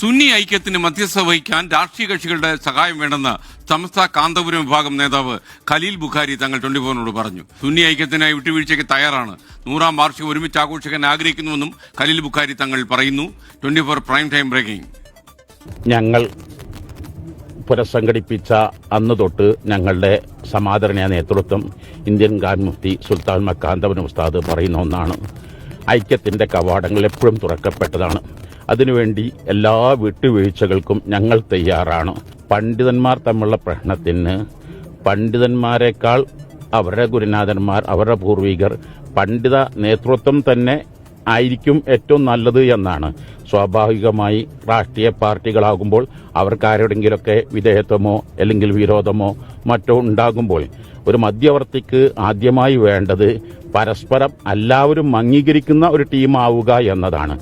സുന്നി ഐക്യത്തിന് മധ്യസ്ഥ വഹിക്കാൻ രാഷ്ട്രീയ കക്ഷികളുടെ സഹായം വേണമെന്ന് സമസ്ത കാന്തപുരം വിഭാഗം നേതാവ് ഖലീൽ ബുഖാരി തങ്ങൾ ട്വന്റി ഫോറിനോട് പറഞ്ഞു. സുന്നി ഐക്യത്തിനായി വിട്ടുവീഴ്ചയ്ക്ക് തയ്യാറാണ്. നൂറാം വാർഷികം ഒരുമിച്ച് ആഘോഷിക്കാൻ ആഗ്രഹിക്കുന്നുവെന്നും ഖലീൽ ബുഖാരി തങ്ങൾ പറയുന്നു. Twenty four prime time breaking. ഞങ്ങൾ പുനഃസംഘടിപ്പിച്ച അന്ന് തൊട്ട് ഞങ്ങളുടെ സമാദരണീയ നേതൃത്വം ഇന്ത്യൻ ഖാൻ മുഫ്തി സുൽത്താൻ മക്കാന്തവൻ ഉസ്താദ് പറയുന്ന ഒന്നാണ്. ഐക്യത്തിന്റെ കവാടങ്ങൾ എപ്പോഴും തുറക്കപ്പെട്ടതാണ്. അതിനുവേണ്ടി എല്ലാ വിട്ടുവീഴ്ചകൾക്കും ഞങ്ങൾ തയ്യാറാണ്. പണ്ഡിതന്മാർ തമ്മിലുള്ള പ്രശ്നത്തിന് പണ്ഡിതന്മാരെക്കാൾ അവരുടെ ഗുരുനാഥന്മാർ അവരുടെ പൂർവികർ പണ്ഡിത നേതൃത്വം തന്നെ ആയിരിക്കും ഏറ്റവും നല്ലത് എന്നാണ്. സ്വാഭാവികമായി രാഷ്ട്രീയ പാർട്ടികളാകുമ്പോൾ അവർക്ക് ആരോടെങ്കിലൊക്കെ വിധേയത്വമോ അല്ലെങ്കിൽ വിരോധമോ മറ്റോ ഉണ്ടാകുമ്പോൾ ഒരു മധ്യവർത്തിക്ക് ആദ്യമായി വേണ്ടത് പരസ്പരം എല്ലാവരും അംഗീകരിക്കുന്ന ഒരു ടീമാവുക എന്നതാണ്.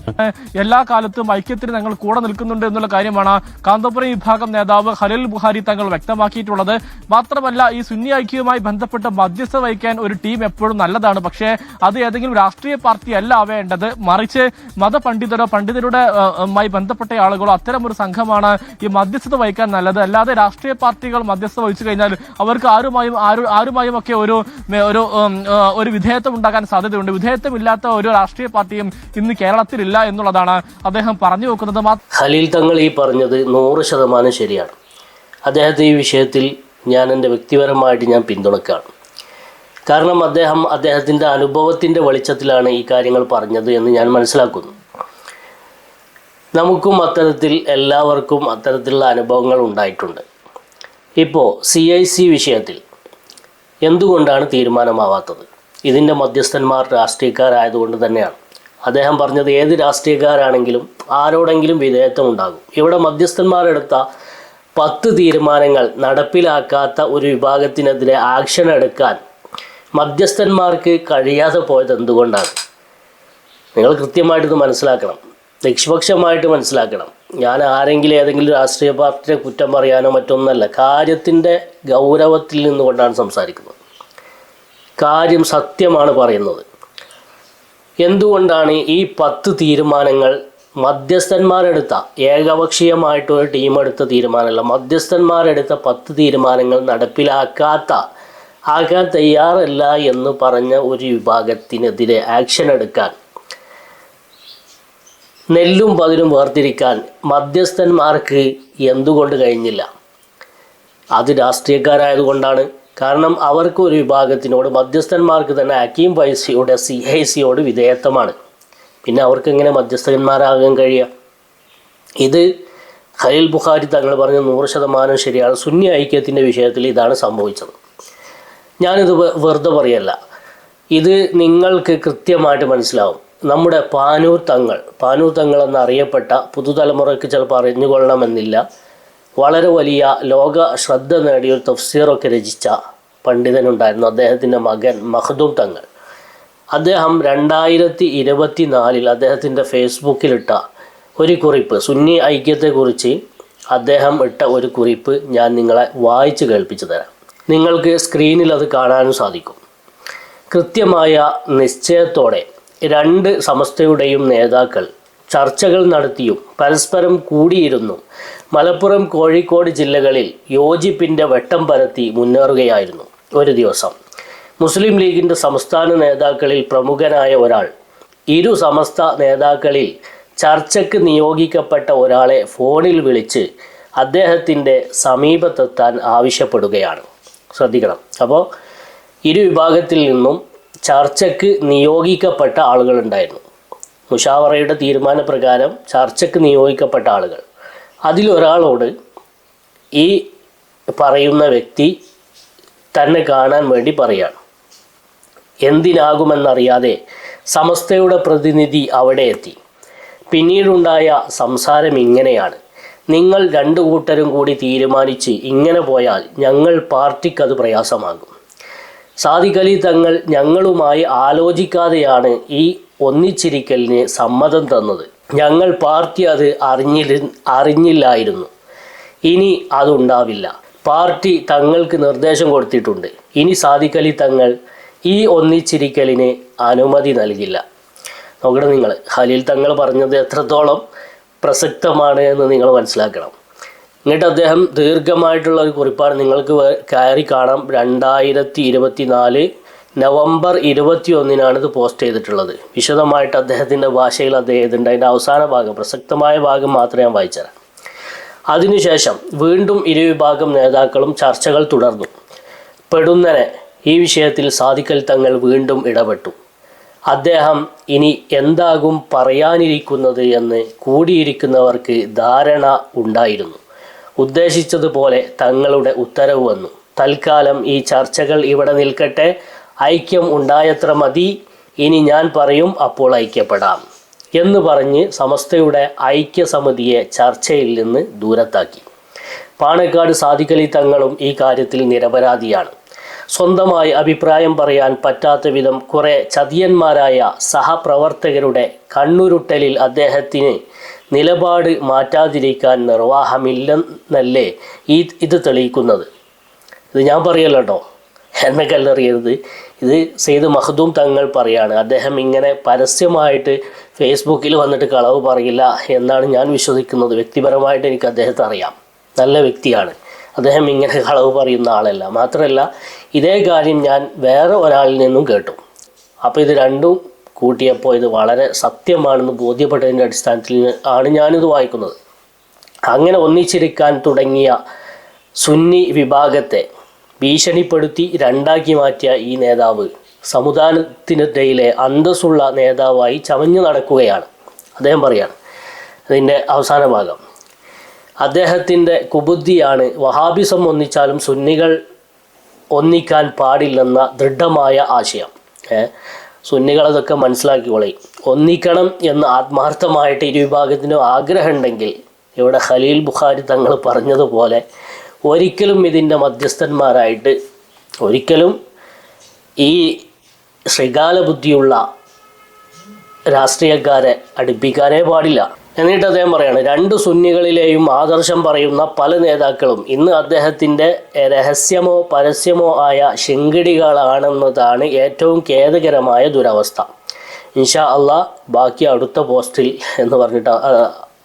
എല്ലാ കാലത്തും ഐക്യത്തിന് ഞങ്ങൾ കൂടെ നിൽക്കുന്നുണ്ട് എന്നുള്ള കാര്യമാണ് കാന്തപുരം വിഭാഗം നേതാവ് ഹലിൽ ബുഹാരി തങ്ങൾ വ്യക്തമാക്കിയിട്ടുള്ളത്. മാത്രമല്ല ഈ സുന്നി ഐക്യവുമായി ബന്ധപ്പെട്ട് മധ്യസ്ഥ വഹിക്കാൻ ഒരു ടീം എപ്പോഴും നല്ലതാണ്. പക്ഷേ അത് ഏതെങ്കിലും രാഷ്ട്രീയ പാർട്ടി അല്ല ആവേണ്ടത് മറിച്ച് മതപണ്ഡിതരോ പണ്ഡിതരുടെ മായി ബന്ധപ്പെട്ട ആളുകളോ അത്തരം ഒരു സംഘമാണ് ഈ മധ്യസ്ഥത വഹിക്കാൻ നല്ലത്. അല്ലാതെ രാഷ്ട്രീയ പാർട്ടികൾ മധ്യസ്ഥ വഹിച്ചു കഴിഞ്ഞാൽ അവർക്ക് ആരുമായും ആരു ആരുമായും ഒക്കെ ഒരു ഒരു ഒരു വിധേയത്വം ഉണ്ടാകാൻ സാധ്യതയുണ്ട്. വിധേയത്വമില്ലാത്ത ഒരു രാഷ്ട്രീയ പാർട്ടിയും ഇന്ന് കേരളത്തിലില്ല എന്നുള്ളതാണ് അദ്ദേഹം പറഞ്ഞു വെക്കുന്നത്. ഖലീൽ തങ്ങൾ ഈ പറഞ്ഞത് നൂറ് ശതമാനം ശരിയാണ്. അദ്ദേഹത്തെ ഈ വിഷയത്തിൽ ഞാൻ എന്റെ വ്യക്തിപരമായിട്ട് ഞാൻ പിന്തുണക്കുകയാണ് കാരണം അദ്ദേഹം അദ്ദേഹത്തിന്റെ അനുഭവത്തിന്റെ വെളിച്ചത്തിലാണ് ഈ കാര്യങ്ങൾ പറഞ്ഞത് എന്ന് ഞാൻ മനസ്സിലാക്കുന്നു. നമുക്കും അത്തരത്തിൽ എല്ലാവർക്കും അത്തരത്തിലുള്ള അനുഭവങ്ങൾ ഉണ്ടായിട്ടുണ്ട്. ഇപ്പോൾ സി ഐ സി വിഷയത്തിൽ എന്തുകൊണ്ടാണ് തീരുമാനമാവാത്തത്? ഇതിന്റെ മധ്യസ്ഥന്മാർ രാഷ്ട്രീയക്കാരായതുകൊണ്ട് തന്നെയാണ്. അദ്ദേഹം പറഞ്ഞത് ഏത് രാഷ്ട്രീയക്കാരാണെങ്കിലും ആരോടെങ്കിലും വിധേയത്വം ഉണ്ടാകും ഇവിടെ മധ്യസ്ഥന്മാരെടുത്ത പത്ത് തീരുമാനങ്ങൾ നടപ്പിലാക്കാത്ത ഒരു വിഭാഗത്തിനെതിരെ ആക്ഷൻ എടുക്കാൻ മധ്യസ്ഥന്മാർക്ക് കഴിയാതെ പോയത് എന്തുകൊണ്ടാണ്? നിങ്ങൾ കൃത്യമായിട്ടിത് മനസ്സിലാക്കണം. നിഷ്പക്ഷമായിട്ട് മനസ്സിലാക്കണം. ഞാൻ ആരെങ്കിലും ഏതെങ്കിലും രാഷ്ട്രീയ പാർട്ടിയെ കുറ്റം പറയാനോ മറ്റൊന്നല്ല കാര്യത്തിന്റെ ഗൗരവത്തിൽ നിന്നുകൊണ്ടാണ് സംസാരിക്കുന്നത്. കാര്യം സത്യമാണ് പറയുന്നത്. എന്തുകൊണ്ടാണ് ഈ പത്ത് തീരുമാനങ്ങൾ മധ്യസ്ഥന്മാരെടുത്ത ഏകപക്ഷീയമായിട്ട് ഒരു ടീം എടുത്ത തീരുമാനമല്ല മധ്യസ്ഥന്മാരെടുത്ത പത്ത് തീരുമാനങ്ങൾ നടപ്പിലാക്കാത്ത ആകാൻ തയ്യാറല്ല എന്ന് പറഞ്ഞ ഒരു വിഭാഗത്തിനെതിരെ ആക്ഷൻ എടുക്കാൻ നെല്ലും പകലും വേർതിരിക്കാൻ മധ്യസ്ഥന്മാർക്ക് എന്തുകൊണ്ട് കഴിഞ്ഞില്ല? അത് രാഷ്ട്രീയക്കാരായതുകൊണ്ടാണ്. കാരണം അവർക്ക് ഒരു വിഭാഗത്തിനോട് മധ്യസ്ഥന്മാർക്ക് തന്നെ അക്കീം പൈസയുടെ സി ഐ സിയോട് വിധേയത്വമാണ്. പിന്നെ അവർക്ക് എങ്ങനെ മധ്യസ്ഥന്മാരാകാൻ കഴിയുക ഇത് ഖലീൽ ബുഖാരി തങ്ങൾ പറഞ്ഞ നൂറ് ശതമാനം ശരിയാണ്. സുന്നി ഐക്യത്തിന്റെ വിഷയത്തിൽ ഇതാണ് സംഭവിച്ചത്. ഞാനിത് വെറുതെ പറയല്ല. ഇത് നിങ്ങൾക്ക് കൃത്യമായിട്ട് മനസ്സിലാവും. നമ്മുടെ പാനൂർ തങ്ങൾ പാനൂർ തങ്ങൾ എന്നറിയപ്പെട്ട പുതുതലമുറയ്ക്ക് ചിലപ്പോൾ അറിഞ്ഞുകൊള്ളണമെന്നില്ല. വളരെ വലിയ ലോക ശ്രദ്ധ നേടിയ ഒരു തഫ്സീറൊക്കെ രചിച്ച പണ്ഡിതനുണ്ടായിരുന്നു അദ്ദേഹത്തിന്റെ മകൻ മഹദൂം തങ്ങൾ. അദ്ദേഹം രണ്ടായിരത്തി ഇരുപത്തി നാലിൽ അദ്ദേഹത്തിന്റെ ഫേസ്ബുക്കിലിട്ട ഒരു കുറിപ്പ് സുന്നി ഐക്യത്തെക്കുറിച്ച് അദ്ദേഹം ഇട്ട ഒരു കുറിപ്പ് ഞാൻ നിങ്ങളെ വായിച്ചു കേൾപ്പിച്ചു തരാം. നിങ്ങൾക്ക് സ്ക്രീനിൽ അത് കാണാനും സാധിക്കും. കൃത്യമായ നിശ്ചയത്തോടെ രണ്ട് സമസ്തയുടെയും നേതാക്കൾ ചർച്ചകൾ നടത്തിയും പരസ്പരം കൂടിയിരുന്നു. മലപ്പുറം കോഴിക്കോട് ജില്ലകളിൽ യോജിപ്പിന്റെ വെട്ടം പരത്തി മുന്നേറുകയായിരുന്നു ഒരു ദിവസം. മുസ്ലിം ലീഗിന്റെ സംസ്ഥാന നേതാക്കളിൽ പ്രമുഖനായ ഒരാൾ ഇരു സമസ്ത നേതാക്കളിൽ ചർച്ചയ്ക്ക് നിയോഗിക്കപ്പെട്ട ഒരാളെ ഫോണിൽ വിളിച്ച് അദ്ദേഹത്തിന്റെ സമീപത്തെത്താൻ ആവശ്യപ്പെടുകയാണ്. ശ്രദ്ധിക്കണം. അപ്പോൾ ഇരു വിഭാഗത്തിൽ നിന്നും ചർച്ചയ്ക്ക് നിയോഗിക്കപ്പെട്ട ആളുകളുണ്ടായിരുന്നു. മുഷാവറയുടെ തീരുമാനപ്രകാരം ചർച്ചയ്ക്ക് നിയോഗിക്കപ്പെട്ട ആളുകൾ. അതിലൊരാളോട് ഈ പറയുന്ന വ്യക്തി തന്നെ കാണാൻ വേണ്ടി പറയാണ്. എന്തിനാകുമെന്നറിയാതെ സമസ്തയുടെ പ്രതിനിധി അവിടെ എത്തി. പിന്നീടുണ്ടായ സംസാരം ഇങ്ങനെയാണ്. നിങ്ങൾ രണ്ടു കൂട്ടരും കൂടി തീരുമാനിച്ച് ഇങ്ങനെ പോയാൽ ഞങ്ങൾ പാർട്ടിക്കത് പ്രയാസമാകും. സാദിഖ് അലി തങ്ങൾ ഞങ്ങളുമായി ആലോചിക്കാതെയാണ് ഈ ഒന്നിച്ചിരിക്കലിന് സമ്മതം തന്നത്. ഞങ്ങൾ പാർട്ടി അത് അറിഞ്ഞില്ല അറിഞ്ഞില്ലായിരുന്നു. ഇനി അതുണ്ടാവില്ല. പാർട്ടി തങ്ങൾക്ക് നിർദ്ദേശം കൊടുത്തിട്ടുണ്ട്. ഇനി സാദിഖ് അലി തങ്ങൾ ഈ ഒന്നിച്ചിരിക്കലിന് അനുമതി നൽകില്ല. നോക്കണം നിങ്ങൾ ഖലീൽ തങ്ങൾ പറഞ്ഞത് എത്രത്തോളം പ്രസക്തമാണ് എന്ന് നിങ്ങൾ മനസ്സിലാക്കണം. എന്നിട്ട് അദ്ദേഹം ദീർഘമായിട്ടുള്ള ഒരു കുറിപ്പാണ് നിങ്ങൾക്ക് കയറി കാണാം. രണ്ടായിരത്തി ഇരുപത്തി നാല് നവംബർ ഇരുപത്തി ഒന്നിനാണ് ഇത് പോസ്റ്റ് ചെയ്തിട്ടുള്ളത്. വിശദമായിട്ട് അദ്ദേഹത്തിന്റെ ഭാഷയിൽ അദ്ദേഹം അതിന്റെ അവസാന ഭാഗം പ്രസക്തമായ ഭാഗം മാത്രമേ ഞാൻ വായിച്ചുതരാം. അതിനുശേഷം വീണ്ടും ഇരുവിഭാഗം നേതാക്കളും ചർച്ചകൾ തുടർന്നു. പെടുന്നനെ ഈ വിഷയത്തിൽ സാധിക്കൽ തങ്ങൾ വീണ്ടും ഇടപെട്ടു. അദ്ദേഹം ഇനി എന്താകും പറയാനിരിക്കുന്നത് എന്ന് കൂടിയിരിക്കുന്നവർക്ക് ധാരണ ഉണ്ടായിരുന്നു. ഉദ്ദേശിച്ചതുപോലെ തങ്ങളുടെ ഉത്തരവ് വന്നു. തൽക്കാലം ഈ ചർച്ചകൾ ഇവിടെ നിൽക്കട്ടെ. ഐക്യം ഉണ്ടായത്ര മതി. ഇനി ഞാൻ പറയും അപ്പോൾ ഐക്യപ്പെടാം എന്ന് പറഞ്ഞ് സമസ്തയുടെ ഐക്യസമിതിയെ ചർച്ചയിൽ നിന്ന് ദൂരത്താക്കി. പാണക്കാട് സാദിഖലി തങ്ങളും ഈ കാര്യത്തിൽ നിരപരാധിയാണ്. സ്വന്തമായി അഭിപ്രായം പറയാൻ പറ്റാത്ത വിധം കുറെ ചതിയന്മാരായ സഹപ്രവർത്തകരുടെ കണ്ണുരുട്ടലിൽ അദ്ദേഹത്തിന് നിലപാട് മാറ്റാതിരിക്കാൻ നിർവാഹമില്ലെന്നല്ലേ ഈ ഇത് തെളിയിക്കുന്നത്. ഇത് ഞാൻ പറയല്ലോ എന്നെ കല്ലെറിയരുത്. ഇത് സെയ്ദ് മഹദൂം തങ്ങൾ പറയാണ്. അദ്ദേഹം ഇങ്ങനെ പരസ്യമായിട്ട് ഫേസ്ബുക്കിൽ വന്നിട്ട് കളവ് പറയില്ല എന്നാണ് ഞാൻ വിശ്വസിക്കുന്നത്. വ്യക്തിപരമായിട്ട് എനിക്ക് അദ്ദേഹത്തെ അറിയാം. നല്ല വ്യക്തിയാണ്. അദ്ദേഹം ഇങ്ങനെ കളവ് പറയുന്ന ആളല്ല. മാത്രമല്ല ഇതേ കാര്യം ഞാൻ വേറെ ഒരാളിൽ നിന്നും കേട്ടു. അപ്പോൾ ഇത് രണ്ടും കൂട്ടിയപ്പോൾ ഇത് വളരെ സത്യമാണെന്ന് ബോധ്യപ്പെട്ടതിന്റെ അടിസ്ഥാനത്തിൽ ആണ് ഞാനിത് വായിക്കുന്നത്. അങ്ങനെ ഒന്നിച്ചിരിക്കാൻ തുടങ്ങിയ സുന്നി വിഭാഗത്തെ ഭീഷണിപ്പെടുത്തി രണ്ടാക്കി മാറ്റിയ ഈ നേതാവ് സമുദായത്തിനിടയിലെ അന്തസ്സുള്ള നേതാവായി ചമഞ്ഞു നടക്കുകയാണ്. അദ്ദേഹം പറയാണ് അതിന്റെ അവസാന ഭാഗം. അദ്ദേഹത്തിന്റെ കുബുദ്ധിയാണ് വഹാബിസം ഒന്നിച്ചാലും സുന്നികൾ ഒന്നിക്കാൻ പാടില്ലെന്ന ദൃഢമായ ആശയം. ഏ സുന്നികളതൊക്കെ മനസ്സിലാക്കിക്കൊള്ളി ഒന്നിക്കണം എന്ന് ആത്മാർത്ഥമായിട്ട് ഇരുവിഭാഗത്തിനും ആഗ്രഹമുണ്ടെങ്കിൽ ഇവിടെ ഖലീൽ ബുഖാരി തങ്ങൾ പറഞ്ഞതുപോലെ ഒരിക്കലും ഇതിന്റെ മധ്യസ്ഥന്മാരായിട്ട് ഒരിക്കലും ഈ ശൃഗാല ബുദ്ധിയുള്ള രാഷ്ട്രീയക്കാരെ അടുപ്പിക്കാനേ പാടില്ല. എന്നിട്ട് അദ്ദേഹം പറയാണ് രണ്ട് സുന്നികളിലെയും ആദർശം പറയുന്ന പല നേതാക്കളും ഇന്ന് അദ്ദേഹത്തിന്റെ രഹസ്യമോ പരസ്യമോ ആയ ശിങ്കിടികളാണെന്നതാണ് ഏറ്റവും ഖേദകരമായ ദുരവസ്ഥ. ഇൻഷാ അള്ളാ ബാക്കി അടുത്ത പോസ്റ്റിൽ എന്ന് പറഞ്ഞിട്ട്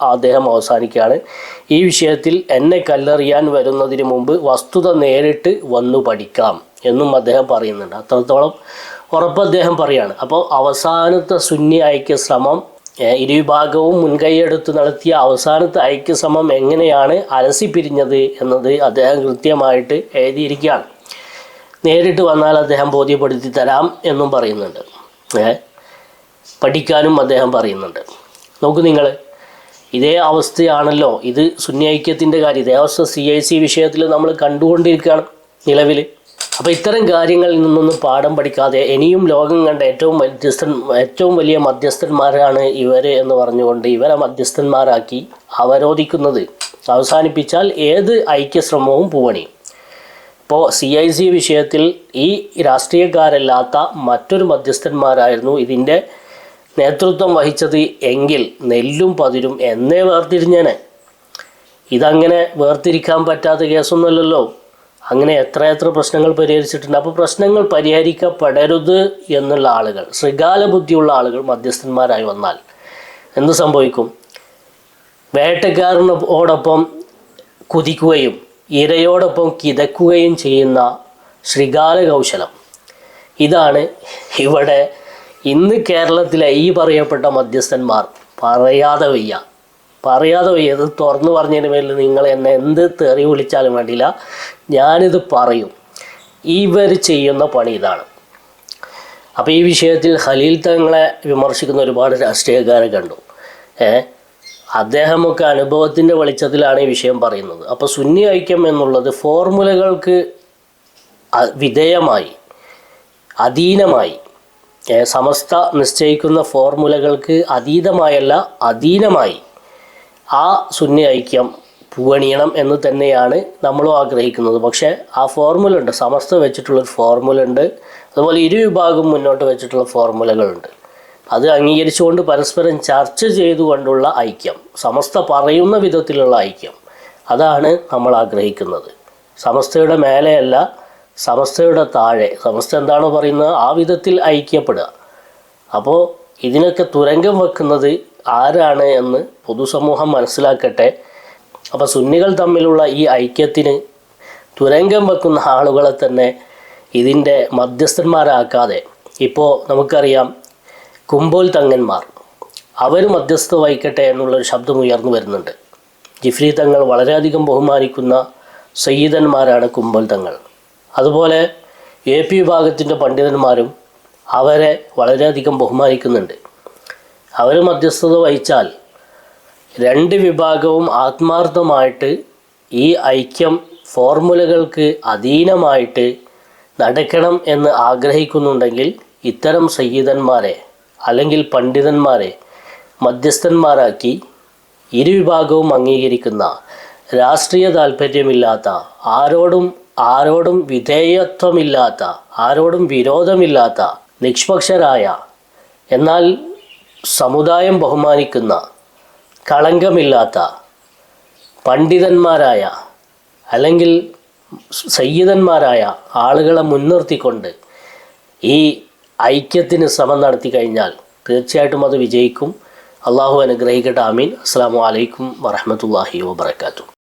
അദ്ദേഹം അവസാനിക്കുകയാണ്. ഈ വിഷയത്തിൽ എന്നെ കല്ലെറിയാൻ വരുന്നതിന് മുമ്പ് വസ്തുത നേരിട്ട് വന്നു പഠിക്കാം എന്നും അദ്ദേഹം പറയുന്നുണ്ട്. അത്രത്തോളം ഉറപ്പ് അദ്ദേഹം പറയാണ്. അപ്പോൾ അവസാനത്തെ സുന്നി ശ്രമം ഇരുവിഭാഗവും മുൻകൈയെടുത്ത് നടത്തിയ അവസാനത്തെ ഐക്യശ്രമം എങ്ങനെയാണ് അലസിപ്പിരിഞ്ഞത് എന്നത് അദ്ദേഹം കൃത്യമായിട്ട് എഴുതിയിരിക്കുകയാണ്. നേരിട്ട് വന്നാൽ അദ്ദേഹം ബോധ്യപ്പെടുത്തി തരാം എന്നും പറയുന്നുണ്ട്. പഠിക്കാനും അദ്ദേഹം പറയുന്നുണ്ട്. നോക്കൂ നിങ്ങൾ ഇതേ അവസ്ഥയാണല്ലോ ഇത് സുന്നി ഐക്യത്തിന്റെ കാര്യം. ഇതേ അവസ്ഥ സി ഐ സി വിഷയത്തിൽ നമ്മൾ കണ്ടുകൊണ്ടിരിക്കുകയാണ് നിലവിൽ അപ്പോൾ ഇത്തരം കാര്യങ്ങളിൽ നിന്നൊന്നും പാഠം പഠിക്കാതെ ഇനിയും ലോകം കണ്ട ഏറ്റവും മധ്യസ്ഥൻ ഏറ്റവും വലിയ മധ്യസ്ഥന്മാരാണ് ഇവർ എന്ന് പറഞ്ഞുകൊണ്ട് ഇവരെ മധ്യസ്ഥന്മാരാക്കി അവരോധിക്കുന്നത്. അവസാനിപ്പിച്ചാൽ ഏത് ഐക്യശ്രമവും പൂവണിയും ഇപ്പോൾ സി ഐ സി വിഷയത്തിൽ ഈ രാഷ്ട്രീയക്കാരല്ലാത്ത മറ്റൊരു മധ്യസ്ഥന്മാരായിരുന്നു ഇതിന്റെ നേതൃത്വം വഹിച്ചത് എങ്കിൽ നെല്ലും പതിരും എന്നേ വേർതിരിഞ്ഞേനെ. ഇതങ്ങനെ വേർതിരിക്കാൻ പറ്റാത്ത കേസൊന്നുമല്ലല്ലോ. അങ്ങനെ എത്ര എത്ര പ്രശ്നങ്ങൾ പരിഹരിച്ചിട്ടുണ്ട്. അപ്പോൾ പ്രശ്നങ്ങൾ പരിഹരിക്കപ്പെടരുത് എന്നുള്ള ആളുകൾ ശൃഗാല ബുദ്ധിയുള്ള ആളുകൾ മധ്യസ്ഥന്മാരായി വന്നാൽ എന്ത് സംഭവിക്കും? വേട്ടക്കാരനോടൊപ്പം കുതിക്കുകയും ഇരയോടൊപ്പം കിതക്കുകയും ചെയ്യുന്ന ശൃഗാല കൗശലം ഇതാണ് ഇവിടെ ഇന്ന് കേരളത്തിലെ ഈ പറയപ്പെട്ട മധ്യസ്ഥന്മാർ പറയാതെ വയ്യ. പറയാതെ വയ്യത് തുറന്നു പറഞ്ഞതിന് മേലിൽ നിങ്ങൾ എന്നെ എന്ത് തെറി വിളിച്ചാലും വേണ്ടിയില്ല. ഞാനിത് പറയും. ഇവർ ചെയ്യുന്ന പണി ഇതാണ്. അപ്പോൾ ഈ വിഷയത്തിൽ ഖലീൽ തങ്ങളെ വിമർശിക്കുന്ന ഒരുപാട് രാഷ്ട്രീയക്കാരെ കണ്ടു. ഏ? അദ്ദേഹമൊക്കെ അനുഭവത്തിന്റെ വെളിച്ചത്തിലാണ് ഈ വിഷയം പറയുന്നത്. അപ്പോൾ സുന്നി ഐക്യം എന്നുള്ളത് ഫോർമുലകൾക്ക് വിധേയമായി അധീനമായി സമസ്ത നിശ്ചയിക്കുന്ന ഫോർമുലകൾക്ക് അതീതമായല്ല അധീനമായി ആ സുന്നി ഐക്യം പൂവണിയണം എന്ന് തന്നെയാണ് നമ്മളും ആഗ്രഹിക്കുന്നത്. പക്ഷേ ആ ഫോർമുല ഉണ്ട് സമസ്ത വെച്ചിട്ടുള്ളൊരു ഫോർമുല ഉണ്ട് അതുപോലെ ഇരു വിഭാഗം മുന്നോട്ട് വെച്ചിട്ടുള്ള ഫോർമുലകളുണ്ട്. അത് അംഗീകരിച്ചുകൊണ്ട് പരസ്പരം ചർച്ച ചെയ്തുകൊണ്ടുള്ള ഐക്യം. സമസ്ത പറയുന്ന വിധത്തിലുള്ള ഐക്യം. അതാണ് നമ്മൾ ആഗ്രഹിക്കുന്നത്. സമസ്തയുടെ മേലെയല്ല സമസ്തയുടെ താഴെ. സമസ്ത എന്താണോ പറയുന്നത് ആ വിധത്തിൽ ഐക്യപ്പെടുക. അപ്പോൾ ഇതിനൊക്കെ തുരങ്കം വെക്കുന്നത് ആരാണ് എന്ന് പൊതുസമൂഹം മനസ്സിലാക്കട്ടെ. അപ്പോൾ സുന്നികൾ തമ്മിലുള്ള ഈ ഐക്യത്തിന് തുരങ്കം വെക്കുന്ന ആളുകളെ തന്നെ ഇതിന്റെ മധ്യസ്ഥന്മാരാക്കാതെ. ഇപ്പോൾ നമുക്കറിയാം കുമ്പോൽ തങ്ങന്മാർ. അവർ മധ്യസ്ഥ വഹിക്കട്ടെ എന്നുള്ളൊരു ശബ്ദം ഉയർന്നു വരുന്നുണ്ട്. ജിഫ്രി തങ്ങൾ വളരെയധികം ബഹുമാനിക്കുന്ന സയ്യിദന്മാരാണ് കുമ്പോൽ തങ്ങൾ. അതുപോലെ എ പി വിഭാഗത്തിന്റെ പണ്ഡിതന്മാരും അവരെ വളരെയധികം ബഹുമാനിക്കുന്നുണ്ട്. അവർ മധ്യസ്ഥത വഹിച്ചാൽ രണ്ട് വിഭാഗവും ആത്മാർത്ഥമായിട്ട് ഈ ഐക്യം ഫോർമുലകൾക്ക് അധീനമായിട്ട് നടക്കണം എന്ന് ആഗ്രഹിക്കുന്നുണ്ടെങ്കിൽ ഇത്തരം സയ്യിദന്മാരെ അല്ലെങ്കിൽ പണ്ഡിതന്മാരെ മധ്യസ്ഥന്മാരാക്കി ഇരുവിഭാഗവും അംഗീകരിക്കുന്ന രാഷ്ട്രീയ താല്പര്യമില്ലാത്ത ആരോടും ആരോടും വിധേയത്വമില്ലാത്ത ആരോടും വിരോധമില്ലാത്ത നിഷ്പക്ഷരായ എന്നാൽ സമുദായം ബഹുമാനിക്കുന്ന കളങ്കമില്ലാത്ത പണ്ഡിതന്മാരായ അല്ലെങ്കിൽ സയ്യിദന്മാരായ ആളുകളെ മുൻനിർത്തിക്കൊണ്ട് ഈ ഐക്യത്തിന് ശ്രമം നടത്തി കഴിഞ്ഞാൽ തീർച്ചയായിട്ടും അത് വിജയിക്കും. അള്ളാഹു അനുഗ്രഹിക്കട്ടെ. ആമീൻ. അസ്സാം വലൈക്കും വറഹമത്തല്ലാഹി വാബർക്കാത്തു